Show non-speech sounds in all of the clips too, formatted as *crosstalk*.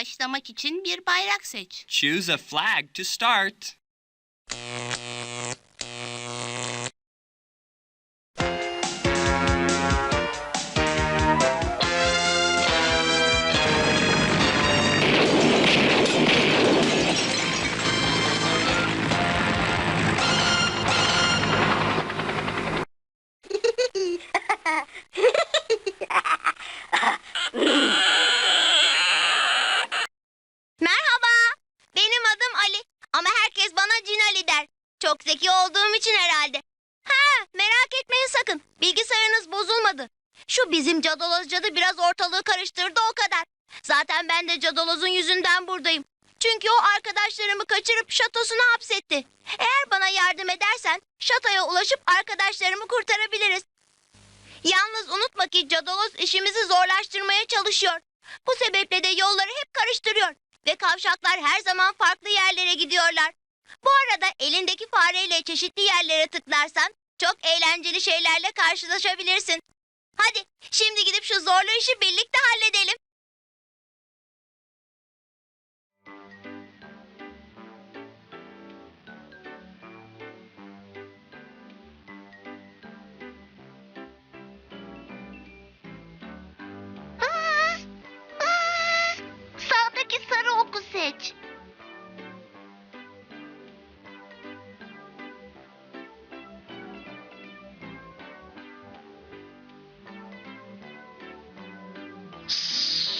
Başlamak için bir bayrak seç. Choose a flag to start. *laughs* Merhaba. Benim adım Ali. Ama herkes bana Cin Ali der. Çok zeki olduğum için herhalde. Ha, merak etmeyin sakın. Bilgisayarınız bozulmadı. Şu bizim cadaloz cadı biraz ortalığı karıştırdı o kadar. Zaten ben de cadalozun yüzünden buradayım. Çünkü o arkadaşlarımı kaçırıp şatosuna hapsetti. Eğer bana yardım edersen şatoya ulaşıp arkadaşlarımı kurtarabiliriz. Yalnız unutma ki cadaloz işimizi zorlaştırmaya çalışıyor. Bu sebeple de yolları hep karıştırıyor. Ve kavşaklar her zaman farklı yerlere gidiyorlar. Bu arada elindeki fareyle çeşitli yerlere tıklarsan çok eğlenceli şeylerle karşılaşabilirsin. Hadi şimdi gidip şu zorlu işi birlikte halledelim.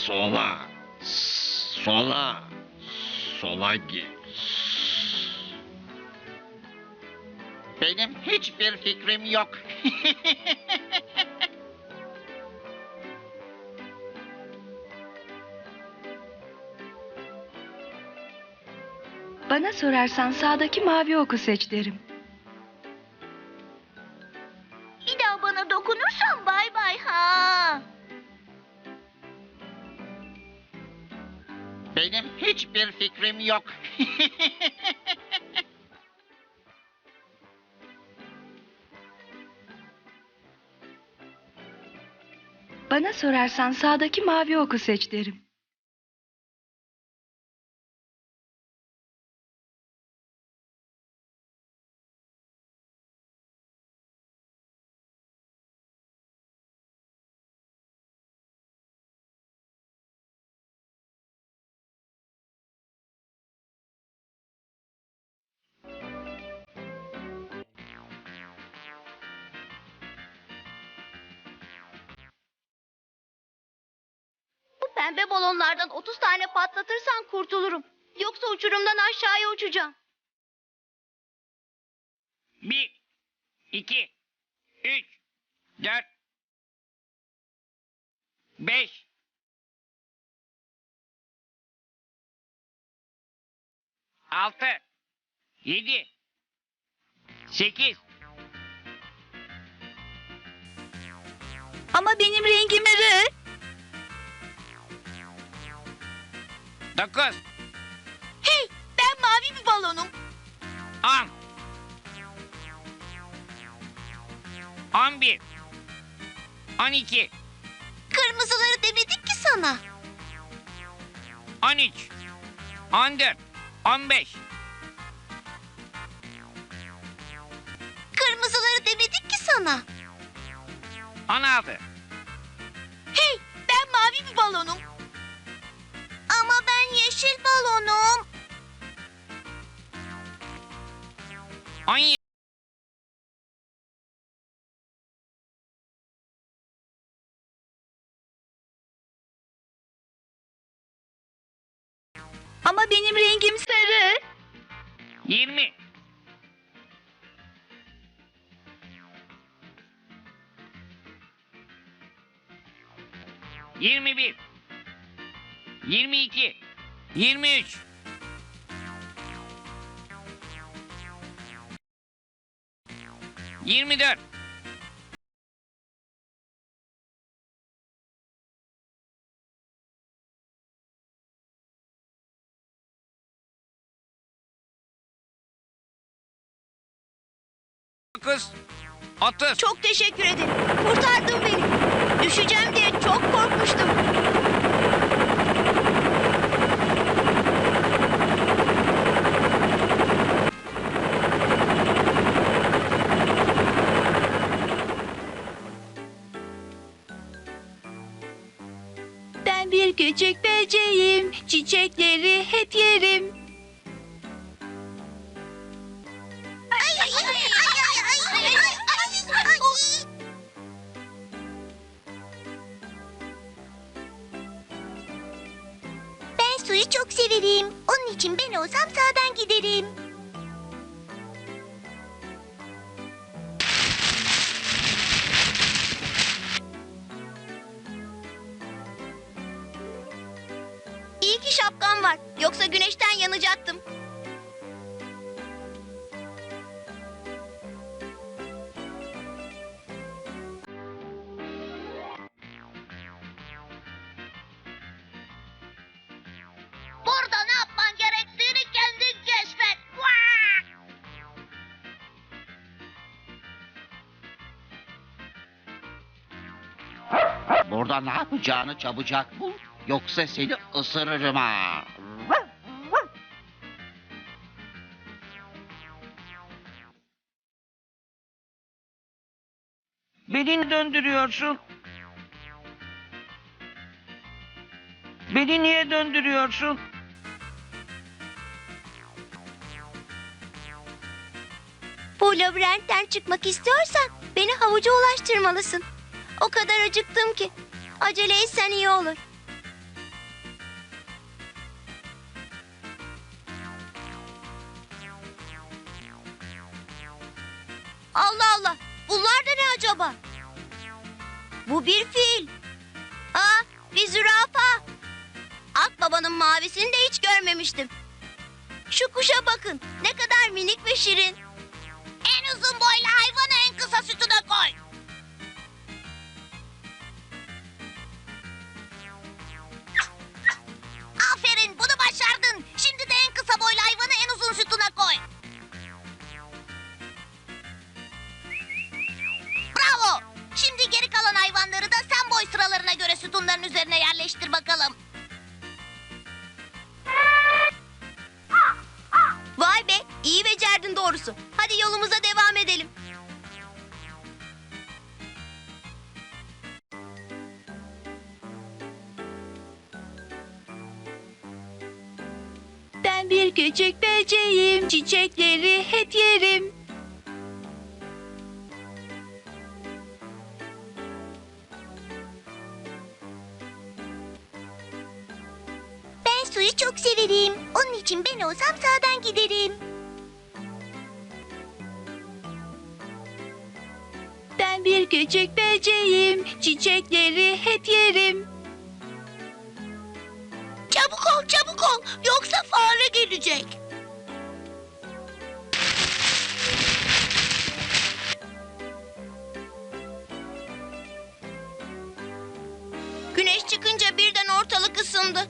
Sola. Sola. Sola git. Benim hiçbir fikrim yok. Bana sorarsan sağdaki mavi oku seç derim. Fikrim yok. Bana sorarsan sağdaki mavi oku seç derim. Pembe balonlardan 30 tane patlatırsan kurtulurum. Yoksa uçurumdan aşağıya uçacağım. Bir, iki, üç, dört, beş, altı, yedi, sekiz, Ama benim rengim sarı. Dokuz, Hey ben mavi bir balonum. on, on bir, on iki, Kırmızıları demedik ki sana. on üç, on dört, on beş, Kırmızıları demedik ki sana. on altı, Hey ben mavi bir balonum. Yeşil balonum. on yedi, Ama benim rengim sarı. yirmi, yirmi bir, yirmi iki, yirmi üç, yirmi dört, dokuz, otuz. Çok teşekkür ederim. Kurtardın beni. Düşeceğim diye çok korkmuştum. Bir küçük böceğim, çiçekleri hep yerim. Ben suyu çok severim. Onun için ben olsam sağdan giderim. Şapkam var. Yoksa güneşten yanacaktım. Burada ne yapman gerektiğini kendin keşfet. Burada ne yapacağını çabucak bul. Yoksa seni ısırırım ha. Beni döndürüyorsun. Beni niye döndürüyorsun? Bu labirentten çıkmak istiyorsan beni havuca ulaştırmalısın. O kadar acıktım ki. Acele etsen iyi olur. Allah. Bunlar da ne acaba? Bu bir fil. Aa, bir zürafa. Akbabanın mavisini de hiç görmemiştim. Şu kuşa bakın. Ne kadar minik ve şirin. En uzun boylu hayvanı en kısa sütuna koy. Ben bir küçük böceğim, çiçekleri hep yerim. Ben suyu çok severim. Onun için ben olsam sağdan giderim. Ben bir küçük böceğim, çiçekleri hep yerim. Ol. Yoksa fare gelecek. Güneş çıkınca birden ortalık ısındı.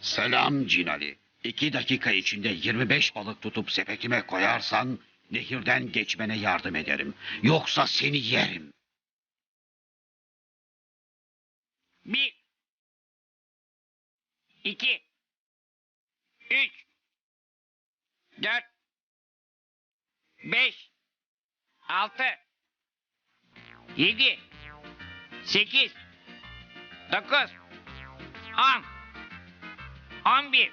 Selam Cinali. İki dakika içinde 25 balık tutup sepetime koyarsan nehirden geçmene yardım ederim. Yoksa seni yerim. Bir. İki. Üç. Dört. Beş. Altı. Yedi. Sekiz. Dokuz. On. On bir.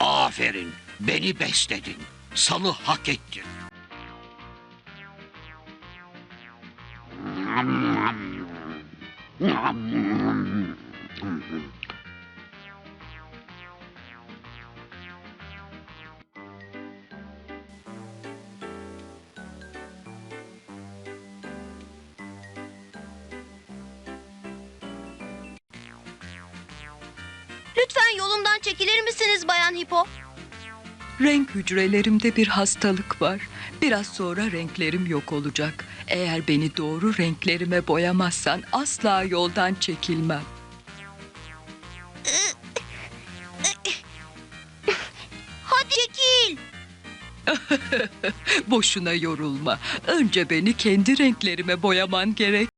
Aferin, beni besledin. Salı hak ettin. Nom nom. Nom nom. Çekilir misiniz Bayan Hipo? Renk hücrelerimde bir hastalık var. Biraz sonra renklerim yok olacak. Eğer beni doğru renklerime boyamazsan asla yoldan çekilmem. Hadi çekil. *laughs* Boşuna yorulma. Önce beni kendi renklerime boyaman gerek.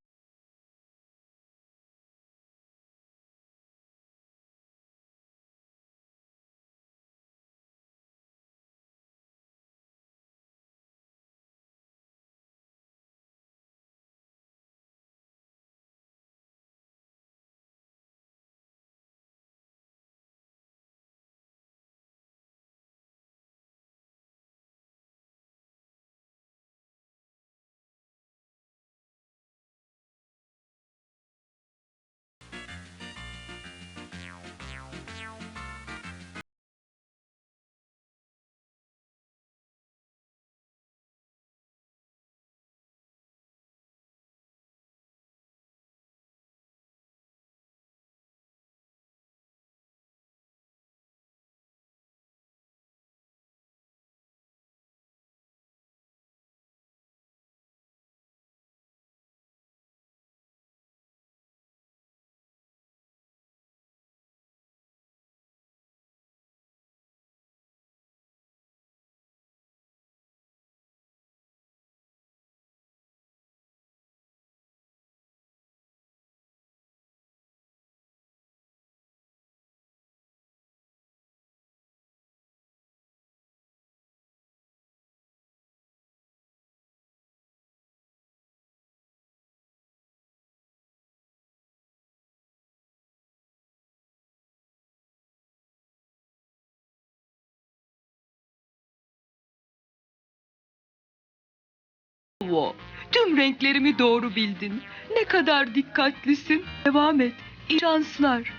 Bravo. Tüm renklerimi doğru bildin. Ne kadar dikkatlisin. Devam et. İyi şanslar.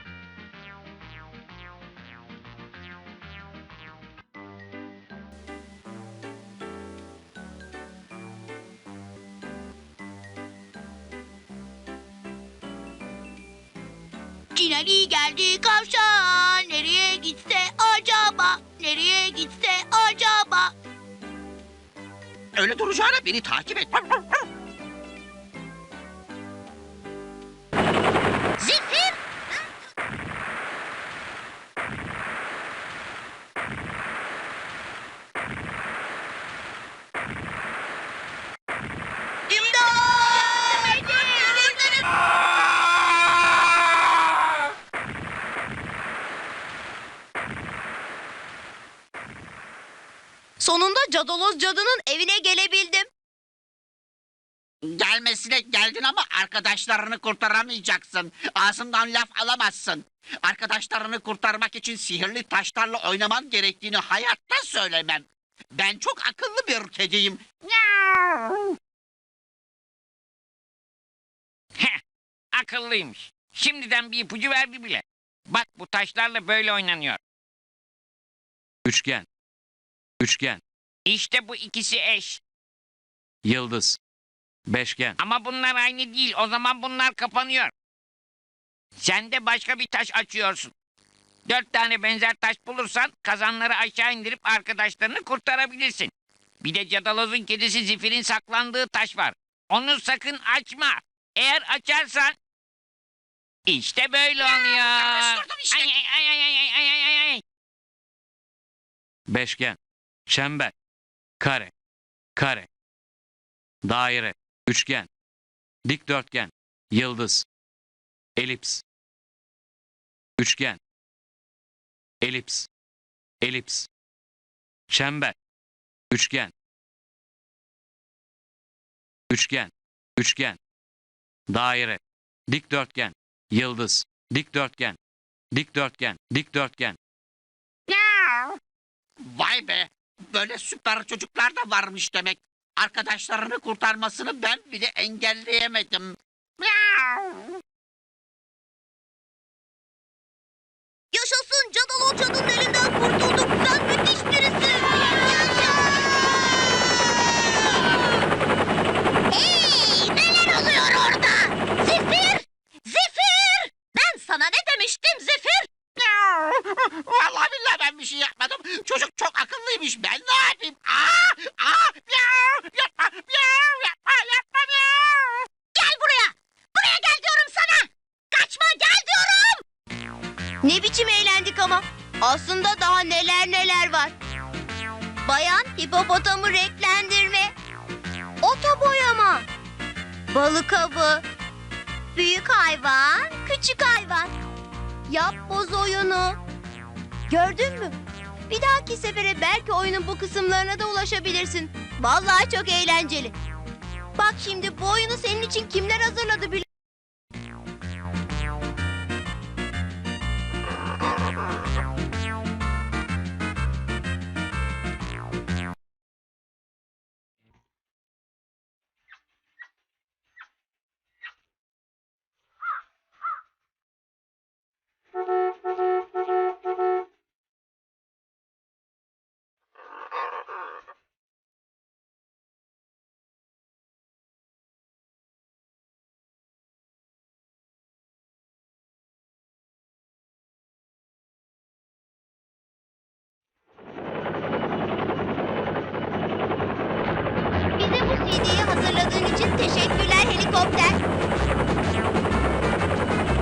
Cinali geldi kavşağa. Nereye gitse acaba? Nereye gitse acaba? Öyle duracağına beni takip et. Sonunda Cadaloz cadının evine gelebildim. Gelmesine geldin ama arkadaşlarını kurtaramayacaksın. Ağzımdan laf alamazsın. Arkadaşlarını kurtarmak için sihirli taşlarla oynaman gerektiğini hayatta söylemem. Ben çok akıllı bir kediyim. Heh, akıllıymış. Şimdiden bir ipucu verdi bile. Bak bu taşlarla böyle oynanıyor. Üçgen. Üçgen. İşte bu ikisi eş. Yıldız. Beşgen. Ama bunlar aynı değil. O zaman bunlar kapanıyor. Sen de başka bir taş açıyorsun. Dört tane benzer taş bulursan kazanları aşağı indirip arkadaşlarını kurtarabilirsin. Bir de Cadaloz'un kedisi Zifir'in saklandığı taş var. Onu sakın açma. Eğer açarsan... işte böyle oluyor. karıştırdım işte. Ay, ay, ay, ay, ay, ay, ay, ay. Beşgen. Çember. Kare. Kare. Daire. Üçgen. Dikdörtgen. Yıldız. Elips. Üçgen. Elips. Elips. Çember. Üçgen. Üçgen. Üçgen. Daire. Dikdörtgen. Yıldız. Dikdörtgen. Dikdörtgen. Dikdörtgen. Vay be! Böyle süper çocuklar da varmış demek. Arkadaşlarını kurtarmasını ben bile engelleyemedim. Yaşasın Cadaloz cadının elinden kurtulduk. Balık avı. Büyük hayvan, küçük hayvan. Yapboz oyunu. Gördün mü? Bir dahaki sefere belki oyunun bu kısımlarına da ulaşabilirsin. Vallahi çok eğlenceli. Bak şimdi bu oyunu senin için kimler hazırladı bile.